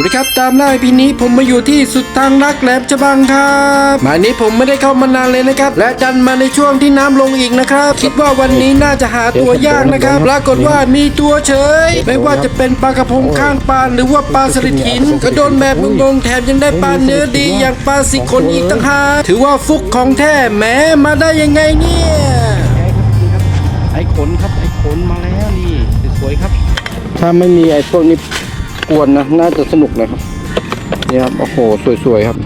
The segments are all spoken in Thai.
วัสดีครับตามล่าพีนี้ผมมาอยู่ที่สุดทางรักแหลมฉบังครับหมายนี้ผมไม่ได้เข้ามานานเลยนะครับ และดันมาในช่วงที่น้ำลงอีกนะครับ คิดว่าวันนี้น่าจะหาตัวยากนะครับ ปรากฏว่ามีตัวเฉย ไม่ว่าจะเป็นปลากระพงข้างปานหรือว่าปลาสลิดหินก็โดนแบบงงๆแถมยังได้ปลาเนื้อดีอย่างปลาสิกคนอีกต่างหากถือว่าฟุกของแท้แหมมาได้ยังไงเนี่ยไอ้ขนครับไอ้ขนมาแล้วนี่สวยๆครับ ถ้าไม่มีไอ้พวกนี้ กวนนะ น่าจะสนุกนะครับนี่ครับ โอ้โห สวย ๆ ครับ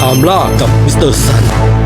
ตามล่ากับมิสเตอร์ซัน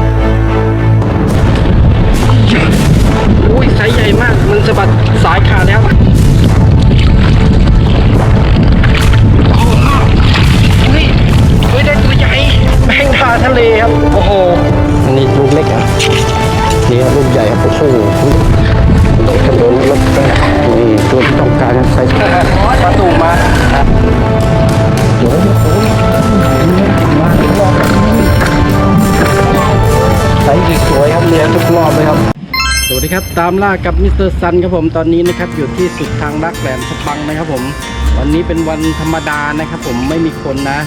ามล่ากับมิสเตอร์ซันครับผมตอนนี้นะครับอยู่ที่สุดทางรักแหลมฉบังนะครับผม วันนี้เป็นวันธรรมดานะครับ ผมไม่มีคนนะ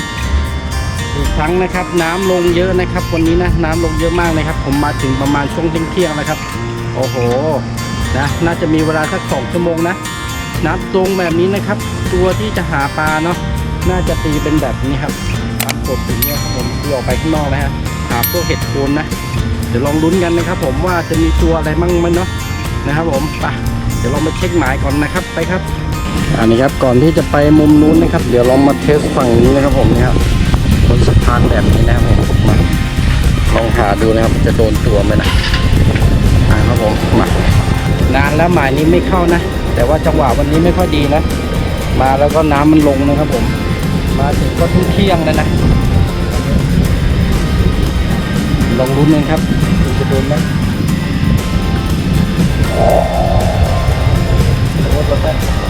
อีกครั้งนะครับ น้ำลงเยอะนะครับ วันนี้นะน้ำลงเยอะมากนะครับ ผมมาถึงประมาณช่วงเที่ยงๆแล้วครับ โอ้โหนะน่าจะมีเวลาสักสองชั่วโมงนะน้ำตรงแบบนี้นะครับ ตัวที่จะหาปลาเนาะน่าจะตีเป็นแบบนี้ครับตามกฎอย่างเงี้ยครับผมที่ออกไปข้างนอกนะฮะหาพวกเห็ดโคนนะเดี๋ยวลองลุ้นกันนะครับ ผมว่าจะมีตัวอะไรมั่งมันเนาะ นะครับผมไปเดี๋ยวลองมาเช็คหมายก่อนนะครับไปครับอันนี้ครับก่อนที่จะไปมุมนู้นนะครับ เดี๋ยวลองมาเทสฝั่งนี้นะครับผมนี่ครับบนสะพานแบบนี้นะครับผมมาลองหาดูนะครับจะโดนตัวไหมนะอ่าครับผมมานานแล้วหมายนี้ไม่เข้านะ แต่ว่าจังหวะวันนี้ไม่ค่อยดีนะ มาแล้วก็น้ำมันลงนะครับผม มาถึงก็ทุ่งเที่ยงแล้วนะลองลุ้นกันครับดูจะโดนไหม โอ้โ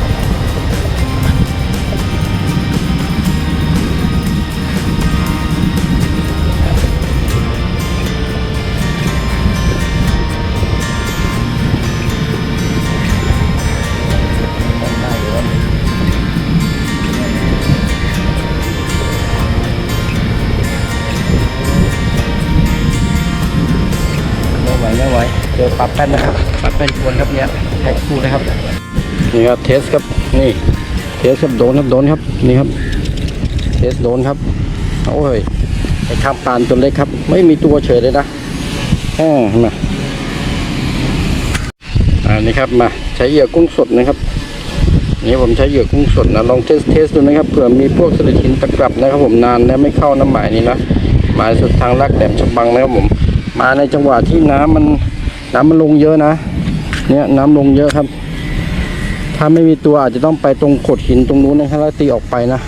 ปลาแป้นนะครับปลาแป้นควรครับเนี่ยแท็กคู่นะครับนี่ครับเทสครับนี่เทสครับโดนครับโดนครับนี่ครับ เทสโดนครับโอ้ยไอ้ข้ามปานตัวเล็กครับ ไม่มีตัวเฉยเลยนะแหมมาอ่านี่ครับมาใช้เหยื่อกุ้งสดนะครับนี่ผมใช้เหยื่อกุ้งสดนะลองเทสเทสดูนะครับเผื่อมีพวกสลิดหินตะกรับนะครับผมนานแล้วไม่เข้าน้ำหมายนี้นะหมายสุดทางลักแหลมฉบังนะครับผมมาในจังหวะที่น้ำมัน น้ำมันลงเยอะนะ เนี่ยน้ำลงเยอะครับ ถ้าไม่มีตัวอาจจะต้องไปตรงขดหินตรงนู้นนะครับแล้วตีออกไปนะ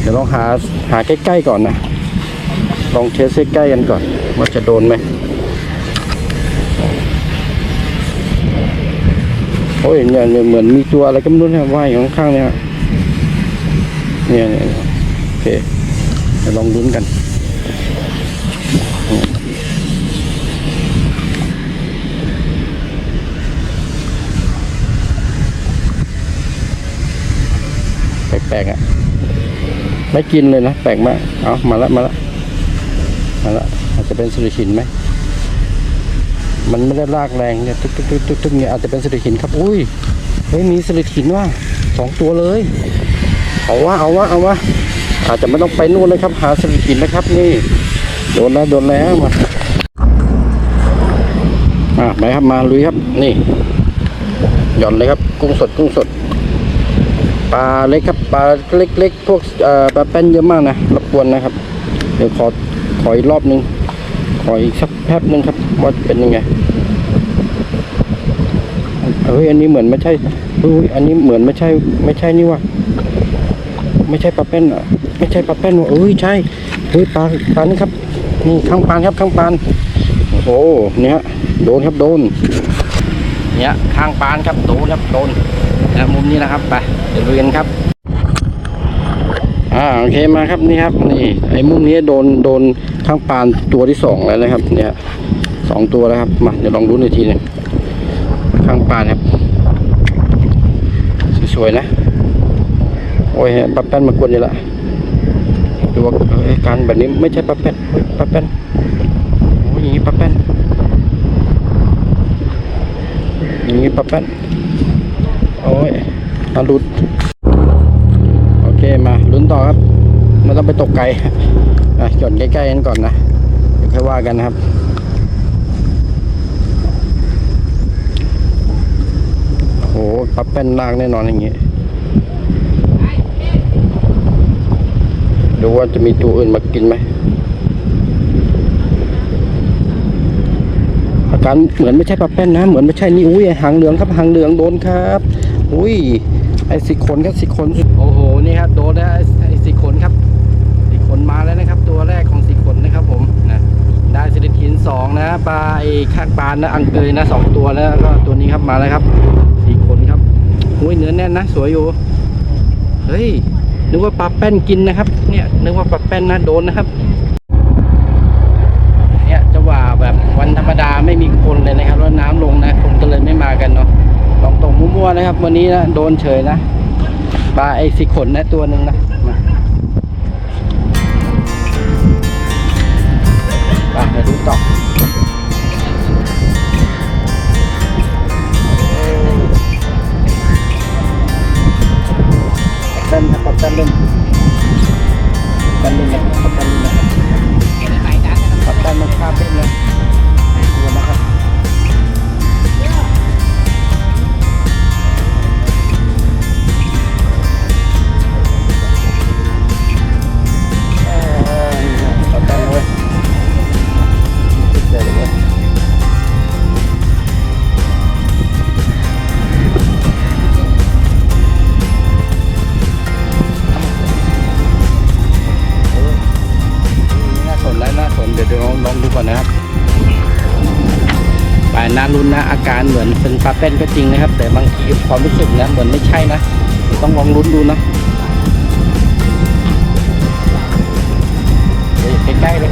เดี๋ยวลองหาหาใกล้ๆก่อนนะ ลองเทสใกล้ๆกันก่อนว่าจะโดนไหมโอ้ยเนี่ยเนี่ยเหมือนมีตัวอะไรก็ไม่รู้นี่ยว่ายอยู่ข้างๆเนี่ยเนี่ยเนี่ยเนี่ยโอเคเดี๋ยวลองลุ้นกัน ปลกๆอะ ไม่กินเลยนะ แปลกมาก เอามาละมาละมาละอาจจะเป็นสุริหินไหม มันไม่ได้ลากแรงเนี่ยตึ๊กตึ๊กตึ๊กตุ๊กเนี่ยอาจจะเป็นสุริหินครับ อุ้ย เฮ้ย มีสุริหินว่ะสองตัวเลย เอาวะ เอาวะ เอาวะ อาจจะไม่ต้องไปนู่นเลยครับ หาสุริหินนะครับ นี่ โดนแล้ว โดนแล้วมาอะไปครับ มาลุยครับ นี่ หย่อนเลยครับ กุ้งสด กุ้งสด ปลาเล็กครับปลาเล็กๆพวกปลาแป้นเยอะมากนะรบกวนนะครับ เดี๋ยวขอขออีกรอบนึงขออีกสักแป๊บนึงครับว่าเป็นยังไงเฮ้ยอันนี้เหมือนไม่ใช่เฮ้ยอันนี้เหมือนไม่ใช่ ไม่ใช่นี่ว่ะไม่ใช่ปลาแป้นอะไม่ใช่ปลาแป้นว่ะเอ้ยใช่เฮ้ยปลาปลานี่ครับนี่ข้างปานครับข้างปานโอ้โหเนี่ยโดนครับโดนเนี่ยข้างปานครับโดนครับโดนนะมุมนี้นะครับไป เดี๋ยวลุยกันครับอ่าโอเคมาครับนี่ครับนี่ไอ้มุมนี้โดนโดนข้างปานตัวที่สองแล้วนะครับ เนี่ยสองตัวแล้วครับมาเดี๋ยวลองดูอีกทีหนึงข้างปานครับสวยๆนะโอ้ยปลาแป้นมากวนอยู่ละดูอาการแบบนี้ไม่ใช่ปลาแป้นเฮ้ยปลาแป้นโอ้ยอย่างนี้ปลาแป้นอย่างนี้ปลาแป้นโอ้ย มาลุ้นโอเคมาลุ้นต่อครับไม่ต้องไปตกไกลอะจอดใกล้ๆกันก่อนนะเดี๋ยวค่อยว่ากันนะครับโอ้โหปลาแป้นลากแน่นอนอย่างงี้ดูว่าจะมีตัวอื่นมากินไหมอาการเหมือนไม่ใช่ปลาแป้นนะ เหมือนไม่ใช่นี่อุ้ยหางเหลืองครับหางเหลืองโดนครับ อุ้ย อ้สิขนครับสิขนโอ้โหนี่ครับโดนแล้วไอ้สีขนครับสีขนมาแล้วนะครับ ตัวแรกของสีขนนะครับ ผมนะได้ซิลิทินสองนะปลาไอ้ข้างปลานะอังเกยนะสองตัวแล้วก็ตัวนี้ครับมาแล้วครับสีขนครับอุ้ยเนื้อแน่นนะ สวยอยู่เฮ้ยนึกว่าปลาแป้นกินนะครับ เนี่ยนึกว่าปลาแป้นนะโดนนะครับ เนี่ยจะว่าแบบวันธรรมดาไม่มีคนเลยนะครับแล้วน้ำลงนะ คนก็เลยไม่มากันเนาะลองตรงมั่ วันนี้นะโดนเฉยนะปลาไอ้สิขนนะตัวหนึ่งนะมาไปเดี๋ยวดูต่อเต้นนะครับต้นเล่นต้นเล่นนะครับต้นเล่นนะครับปันมันคาบเล่นเล เป็นก็จริงนะครับ แต่บางทีความรู้สึกนะเหมือนไม่ใช่นะต้องลองลุ้นดูนะใกล้ๆเลย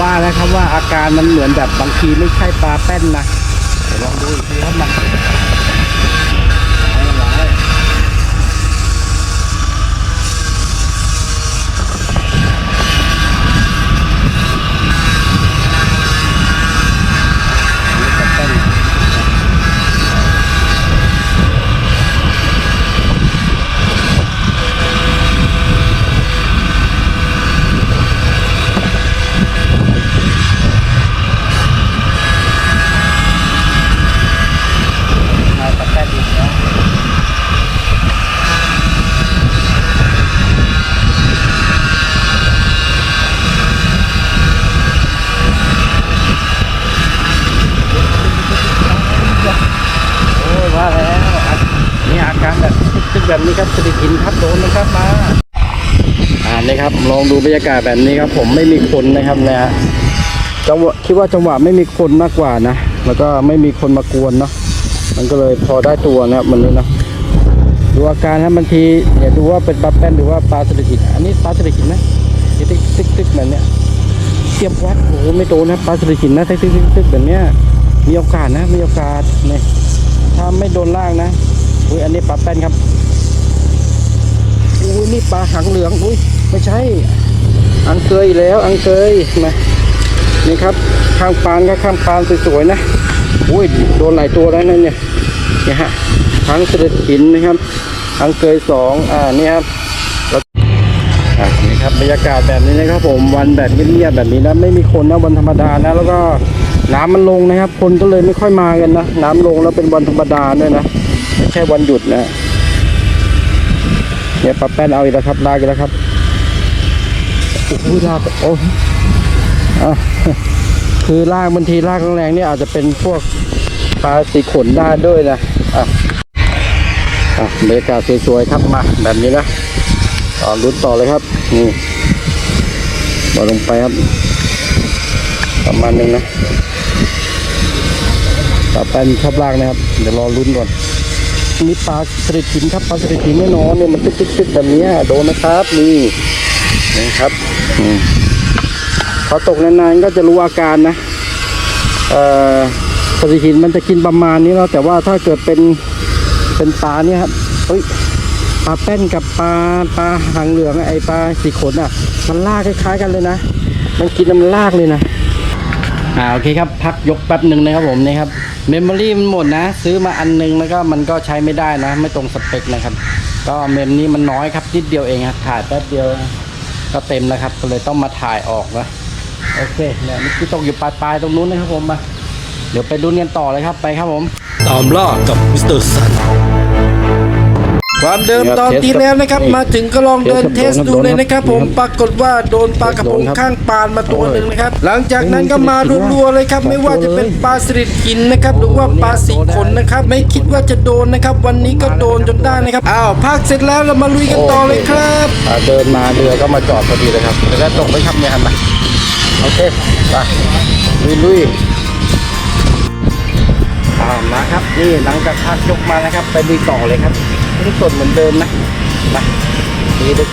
ว่าว่าแล้วครับว่าอาการมันเหมือนแบบบางทีไม่ใช่ปลาแป้นนะเดี๋ยวลองดูอีกทีครับมาเอาไว้นี่ปลาแป้น มาปลาแป้นอีกแล้วโอ้ยว่าแล้วอะนี่อาการ แบบนี้ครับสติกินครับโดนนะครับมาอ่านี่ครับลองดูบรรยากาศแบบนี้ครับ ผมไม่มีคนนะครับนะฮะจังหวะคิดว่าจังหวะไม่มีคนมากกว่านะแล้วก็ไม่มีคนมากวนเนาะมันก็เลยพอได้ตัวนะครับมันนี้นะดูอาการครับบางทีเนี่ยดูว่าเป็นปลาแป้นหรือว่าปลาสลิดหินอันนี้ปลาสลิดหินนะติ๊กติ๊กติ๊กแบบเนี้ยเทียบวัดโอ้โหไม่โดนนะปลาสลิดหินนะติ๊กติ๊กติ๊กติ๊กแบบเนี้ยมีโอกาสนะมีโอกาสเนี่ยถ้าไม่โดนล่างนะอุ้ยอันนี้ปลาแป้นครับ อุ้ยนี่ปลาหางเหลืองอุ้ยไม่ใช่ อังเกยแล้ว อังเกยมานี่ครับข้างปานก็ข้างปานสวยๆนะอุ้ยโดนหลายตัวแล้วนั่นเนี่ยเนี่ยฮะทั้งเสด็จหินนะครับ อังเกยสองอ่านี่ครับนี่ครับบรรยากาศแบบนี้นะครับผมวันแบบเงียบๆแบบนี้นะไม่มีคนนะวันธรรมดานะ แล้วก็น้ำมันลงนะครับ คนก็เลยไม่ค่อยมากันนะน้ำลงแล้วเป็นวันธรรมดาด้วยนะไม่ใช่วันหยุดนะ เนี่ยปลาแป้นเอาอีกแล้วครับลากอีกแล้วครับโอ้โหลากโอ้คือลากบางทีลากแรงๆนี่อาจจะเป็นพวกปลาสีขนได้ด้วยนะอะอะบรรยากาศสวยๆครับมาแบบนี้นะต่อลุ้นต่อเลยครับนี่บอลลงไปครับ ประมาณนึงนะปลาแป้นชอบลากนะครับ เดี๋ยวรอลุ้นก่อน มีปลาสลิดหินครับปลาสลิดหินแน่นอนเนี่ยมันตึ๊กๆแบบนี้โดนนะครับนี่นี่ครับพอตกนานๆก็จะรู้อาการนะเอ่อสลิดหินมันจะกินประมาณนี้แล้วแต่ว่าถ้าเกิดเป็นเป็นปลาเนี่ยครับเฮ้ยปลาแป้นกับปลาปลาหางเหลืองไอปลาสีขนอะ มันลากคล้ายๆกันเลยนะ มันกินมันลากเลยนะอ่าโอเคครับพักยกแป๊บหนึ่งนะครับผมนี่ครับ เมมโมรี่มันหมดนะ ซื้อมาอันหนึงแล้วก็มันก็ใช้ไม่ได้นะ ไม่ตรงสเปคนะครับ ก็เมมนี้มันน้อยครับนิดเดียวเองครับถ่ายแป๊บเดียวก็เต็มแล้วครับ ก็เลยต้องมาถ่ายออกนะโอเคเนี่ยมันตกอยู่ปลายปลายตรงนู้นนะครับผมมาเดี๋ยวไปดูกันต่อเลยครับไปครับผม ตามล่ากับมิสเตอร์ซัน ความเดิมตอนที่แล้วนะครับ มาถึงก็ลองเดินเทสดูเลยนะครับ ผมปรากฏว่าโดนปลากระพงข้างปานมาตัวหนึ่งนะครับ หลังจากนั้นก็มารัวๆเลยครับ ไม่ว่าจะเป็นปลาสลิดหินนะครับ หรือว่าปลาสีขนนะครับ ไม่คิดว่าจะโดนนะครับ วันนี้ก็โดนจนได้นะครับอ้าวภาคเสร็จแล้วเรามาลุยกันต่อเลยครับอ่าเดินมาเรือก็มาจอดพอดีเลยครับแล้วตกไปครับเนี่ยหันมาโอเคไปลุยลุยอ่ามาครับนี่หลังจากพักยกมานะครับไปลุยต่อเลยครับนี่ สดเหมือนเดิมนะไปดีดูก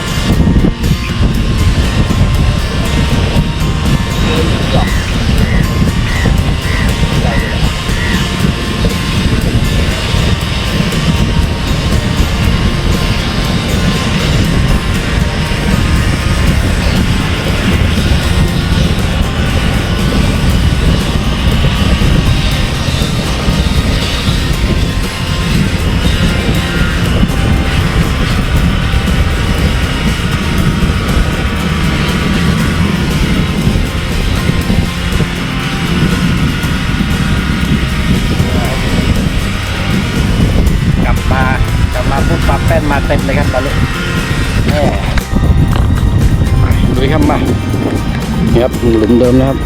มาเต็มเลยครับตอนนี้แม่ลุยครับมานี่ครับหลุมเดิมนะครับ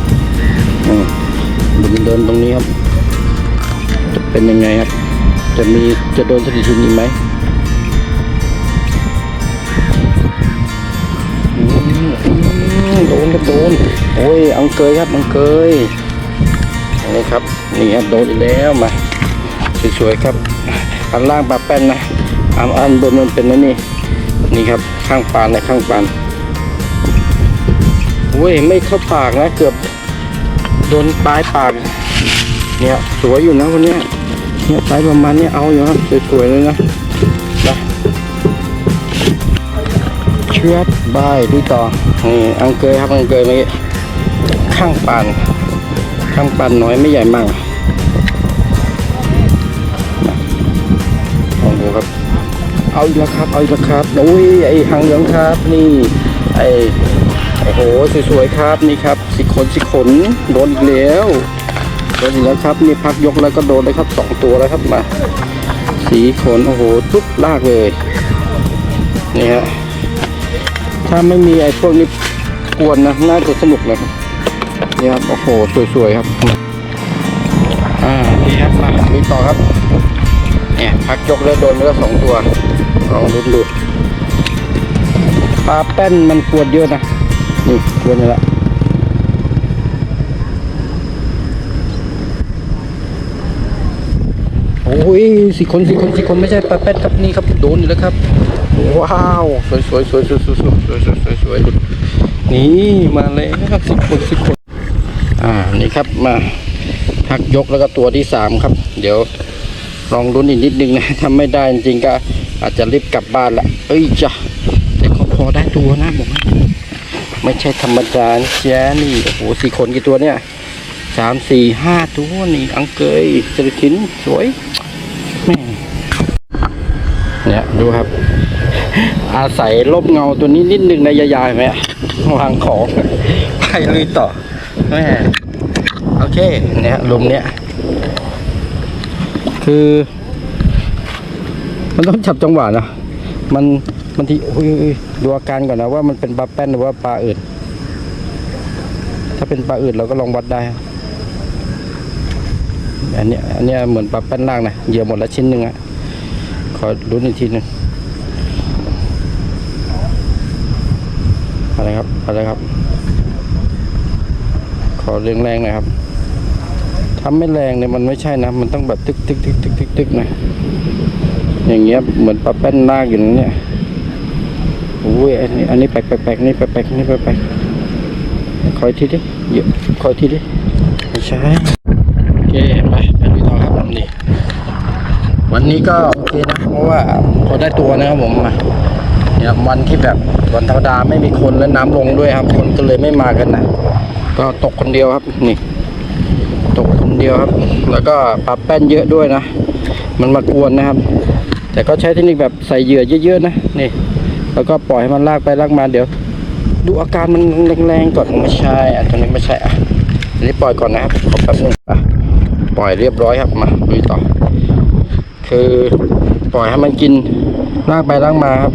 อืมหลุมเดิมตรงนี้ครับ จะเป็นยังไงครับ จะมีจะโดนสถิตินี้ไหมอืมอืมโดนครับโดน โอ้ยอังเกยครับอังเกยนี่ครับ นี่ครับโดนอีกแล้วมาสวยๆครับอันล่างปลาแป้นนะ อันอันบนมันเป็นนั่นนี่นี่ครับข้างปานนะข้างปานโอ้ยไม่เข้าปากนะ เกือบโดนปลายปาก เนี่ยสวยอยู่นะคนนี้เนี่ยไซส์ประมาณนี้เอาอยู่ครับสวยๆเลยนะนะเชือดบายดูต่อนี่อังเกยครับอังเกยเมื่อกี้ข้างปาน ข้างปานน้อยไม่ใหญ่มาก เอาอีกแล้วครับ เอาอีกแล้วครับโอ้ยไอหางเหลืองครับ นี่ไอโอ้โหสวยๆครับนี่ครับสิขนสิขนโดนอีกแล้วโดนอีกแล้วครับนี่พักยกแล้วก็โดนเลยครับสองตัวแล้วครับมาสีขนโอ้โหตุ๊บลากเลยนี่ฮะถ้าไม่มีไอ้พวกนี้กวนนะน่าจะสนุกนะครับนี่ครับโอ้โหสวยๆครับอ่านี่ครับมามีต่อครับเนี่ยพักยกแล้วโดนไปแล้วสองตัว ลองดูดูปลาแป้นมันกวนเยอะนะ นี่กวนอยู่แล้วโอ้ยสี่คนสี่คนสี่คนไม่ใช่ปลาแป้นครับนี่ครับโดนอยู่แล้วครับ ว้าว สวยสวยสวยสวยสวยสวยสวยสวยสวยสวยนี่มาเลยครับสิบคนสิบคนอ่านี่ครับมาพักยกแล้วก็ตัวที่สามครับ เดี๋ยว ลองลุ้นอีกนิดนึงนะถ้าไม่ได้จริงๆก็อาจจะรีบกลับบ้านละเอ้ยจ้ะแต่ก็พอได้ตัวนะผมไม่ใช่ธรรมดานะจ๊ะนี่โอ้โหสี่คนกี่ตัวเนี่ยสามสี่ห้าตัวนี่อังเกยสลิดหินสวยแม่เนี่ยดูครับ อาศัยลบเงาตัวนี้นิดนึงในยายๆไหมวางของไปลุยต่อแม่โอเคเนี่ยลุมเนี่ย คือ มันต้องจับจังหวะนะมันบางทีโอ้ยดูอาการก่อนนะว่ามันเป็นปลาแป้นหรือว่าปลาอื่น ถ้าเป็นปลาอื่นเราก็ลองวัดได้ อันนี้อันนี้เหมือนปลาแป้นล่างนะเหยื่อหมดแล้วชิ้นหนึ่งอะขอรุ้อีกทีหนึงอะไรครับอะไรครับ ขอเร่งแรงหน่อยครับ ทำไม่แรงเนี่ยมันไม่ใช่นะ มันต้องแบบตึกตึกตึกตึกตึกตึกนะ อย่างเงี้ยเหมือนปลาแป้นลากอยู่นะเนี่ยโอ้ยอันนี้อันนี้แปลกแปลกแปลกนี่แปลกแปลกนี่แปลกแปลกคอยทีดิเยอะคอยทีดิไม่ใช่โอเคไปไปดูต่อครับนี่วันนี้ก็โอเคนะ เพราะว่าพอได้ตัวนะครับผมมาเนี่ยวันที่แบบวันธรรมดาไม่มีคนและน้ำลงด้วยครับ คนก็เลยไม่มากันนะก็ตกคนเดียวครับนี่ ตกคนเดียวครับ แล้วก็ปลาแป้นเยอะด้วยนะ มันมากวนนะครับ แต่ก็ใช้เทคนิคแบบใส่เหยื่อเยอะๆนะนี่ แล้วก็ปล่อยให้มันลากไปลากมาเดี๋ยว ดูอาการมันแรงๆก่อนไม่ใช่อะตรงนี้ไม่ใช่อะอันนี้ปล่อยก่อนนะครับขอแป๊บนึงอะปล่อยเรียบร้อยครับมาลุยต่อ คือปล่อยให้มันกินลากไปลากมาครับ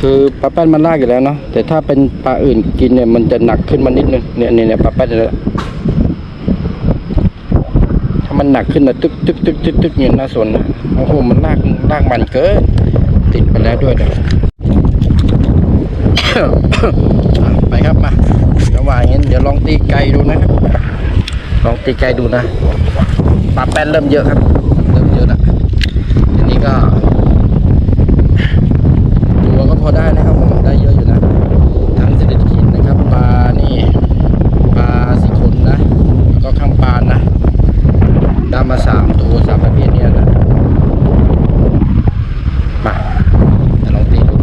คือปลาแป้นมันลากอยู่แล้วเนาะแต่ถ้าเป็นปลาอื่นกินเนี่ยมันจะหนักขึ้นมานิดนึงเนี่ยเนี่ยเนี่ยปลาแป้นเนี่ย มันหนักขึ้นนะตึกตึกตึกตึกตึกเนี่ยน่าสนนะโอ้โหมันลากลากมันเกินติดไปแล้วด้วยเดี๋ยวไปครับมาระหว่างนี้เดี๋ยวลองตีไก่ดูนะครับลองตีไก่ดูนะปลาแป้นเริ่มเยอะครับ เริ่มเยอะแล้วอันนี้ก็ ตัวก็พอได้นะครับผมได้เยอะอยู่นะทั้งเศรษฐกิจนะครับปลานี่ปลาสีขนนะ แล้วก็ข้างปานนะได้มาสามตัวสามประเภทเนี้ยนะมาเดี๋ยวลองตีดู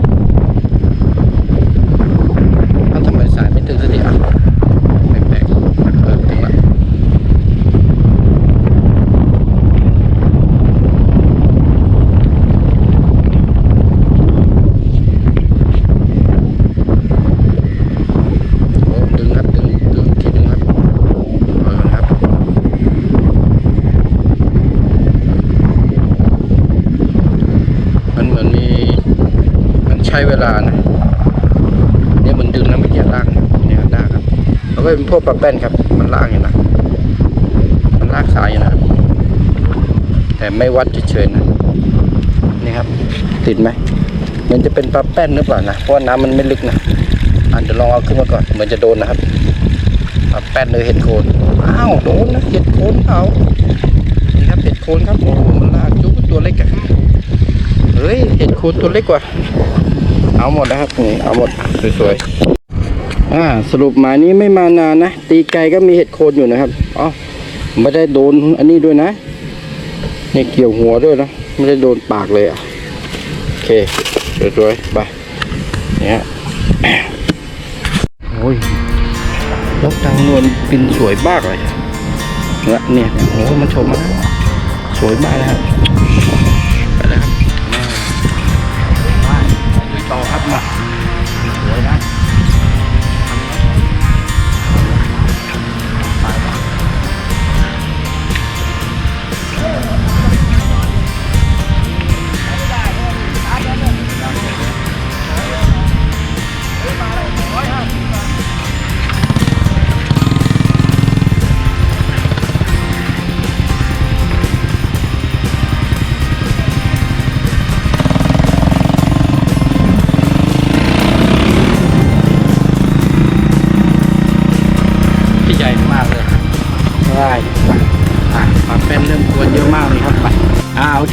เอ้าทำไมสายไม่ตึงสักทีอะแปลกๆเออตึงละ โอ้ดึงครับดึงดึงทีนึงครับเออครับมันเหมือนมีมันใช้เวลานะเนี่ยมันดึงนะเมื่อกี้ลากเนี่ยลาครับแล้วก็เป็นพวกปลาแป้นครับ มันลากอยู่นะมันลากสายอยู่นะครับแต่ไม่วัดเฉยๆนะนี่ครับ ติดไหมมันจะเป็นปลาแป้นหรือเปล่านะเพราะน้ำมันไม่ลึกนะอันเดี๋ยวลองเอาขึ้นมาก่อนเหมือนจะโดนนะครับเอาแป้นเลยเห็ดโคนอ้าวโดนนะเห็ดโคนเอานี่ครับเห็ดโคนครับโอ้โหมันลากจุ๊บตัวเล็กอะเฮ้ยเห็ดโคนตัวเล็กกว่า เอาหมดนะครับนี่เอาหมดสวยๆอ่าสรุปหมายนี้ไม่มานานนะ ตีไก่ก็มีเห็ดโคนอยู่นะครับอ๋อไม่ได้โดนอันนี้ด้วยนะนี่เกี่ยวหัวด้วยนะไม่ได้โดนปากเลยอะโอเคสวยๆไปเนี่ยโอ้ยนกนางนวลบินสวยมากเลยนะเนี่ยโอ้มันชมมาแล้วสวยมากนะครับ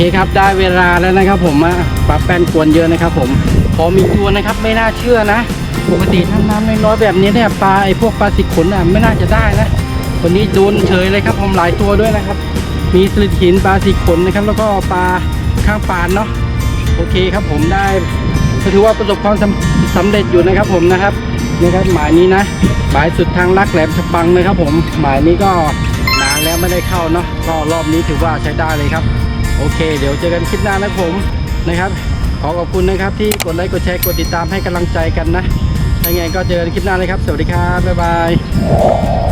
คครับได้เวลาแล้วนะครับ ผมอะปลาแป้นกวนเยอะนะครับ ผมพอมีตัวนะครับไม่น่าเชื่อนะ ปกติถ้าน้ำน้อยแบบนี้เนี่ยปลาไอ้พวกปลาสิขนอะไม่น่าจะได้นะวันนี้โดนเฉยเลยครับ ผมหลายตัวด้วยนะครับ มีสลิดหินปลาสิขนนะครับ แล้วก็ปลาข้างปานเนาะโอเคครับผมได้ก็ถือว่าประสบความสำสำเร็จอยู่นะครับ ผมนะครับนี่ครับหมายนี้นะหมายสุดทางลักแหลมฉบังนะครับ ผมหมายนี้ก็นานแล้วไม่ได้เข้าเนาะก็รอบนี้ถือว่าใช้ได้เลยครับ โอเค เดี๋ยวเจอกันคลิปหน้านะผมนะครับ ขอขอบคุณนะครับที่กดไลค์กดแชร์กดติดตามให้กำลังใจกันนะยังไงก็เจอกันคลิปหน้าเลยครับ สวัสดีครับ บ๊ายบาย